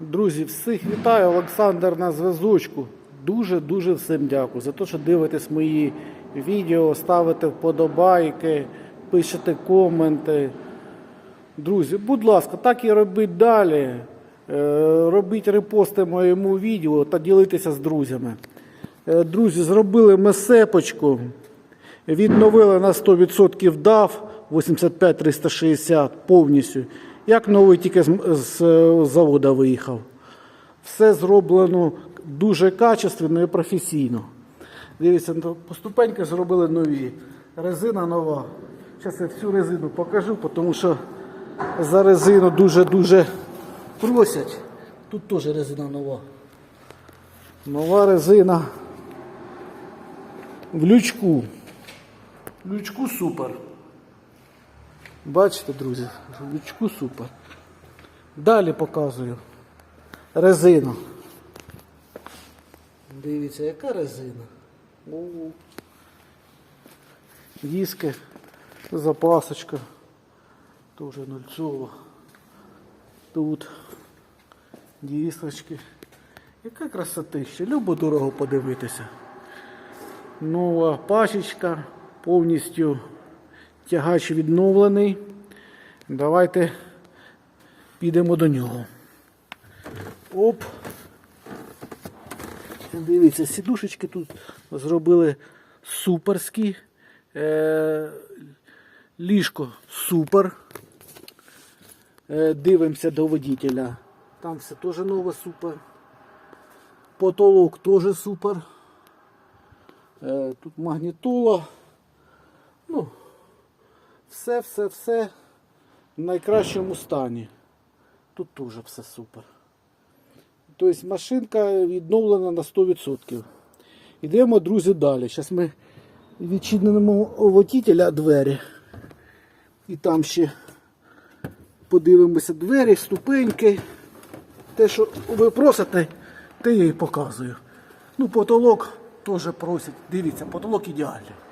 Друзі, всіх вітаю, Олександр на зв'язочку. Дуже-дуже всім дякую за те, що дивитесь мої відео, ставите вподобайки, пишете коменти. Друзі, будь ласка, так і робіть далі. Е, Робіть репости моєму відео та ділитися з друзями. Е, Друзі, зробили ми сепочку. Відновили на 100% DAF 85360 повністю. Як новий тільки з, заводу виїхав. Все зроблено дуже качественно і професійно. Дивіться, ну, поступеньки зробили нові. Резина нова. Зараз я всю резину покажу, тому що за резину дуже-дуже просять. Тут теж резина нова. Нова резина в лючку. Лючку супер. Бачите, друзі, лючку супер. Далі показую. Резину. Дивіться, яка резина. О. Диски, запасочка. Тоже нульцова. Тут дісочки. Яка красотища. Любо дорого подивитися. Нова пачечка, повністю тягач відновлений. Давайте підемо до нього. Оп. Дивіться, сідушечки тут зробили суперські. Е, ліжко супер. Е, дивимося до водителя. Там все теж нове супер. Потолок теж супер. Е, тут магнітола. Ну, все, все, все в найкращому стані. Тут теж все супер. Тобто машинка відновлена на 100%. Йдемо, друзі, далі. Зараз ми відчинимо у водителя двері. І там ще подивимося двері, ступеньки. Те, що ви просите, те я і показую. Ну, потолок теж просять. Дивіться, потолок ідеальний.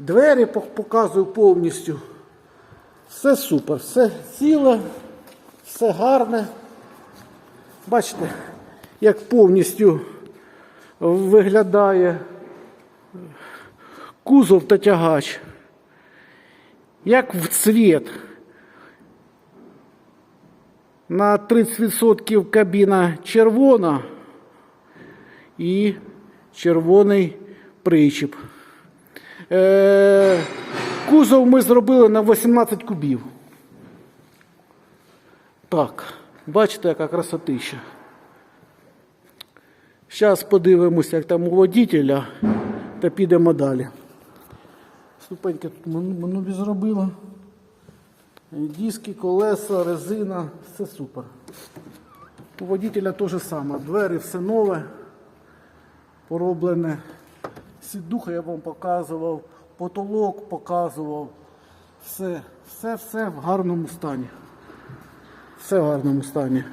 Двері показую повністю. Все супер, все ціле, все гарне. Бачите, як повністю виглядає кузов та тягач. Як в цвіт. На 30% кабіна червона і червоний причіп. Е, кузов ми зробили на 18 кубів. Так, бачите, яка красотища. Зараз подивимося, як там у водителя, та підемо далі. Ступеньки тут ми нові зробили. Диски, колеса, резина, все супер. У водителя те ж саме. Двері все нове, пороблене. Сідуха я вам показував, потолок показував. Все, все, все в гарному стані. Все в гарному стані.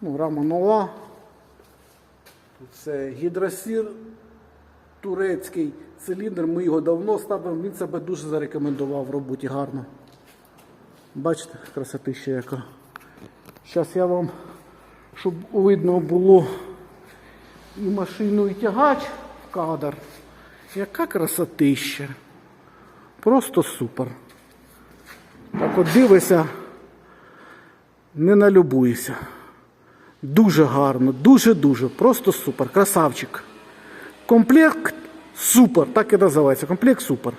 Ну, рама нова. Тут це гідросір турецький циліндр. Ми його давно ставимо. Він себе дуже зарекомендував в роботі гарно. Бачите, красотища яка. Зараз я вам, щоб видно було і машину, і тягач в кадр. Яка красотища. Просто супер. Так от дивися, не налюбуйся. Дуже гарно, дуже-дуже, просто супер, красавчик. Комплект супер, так і називається. Комплект супер.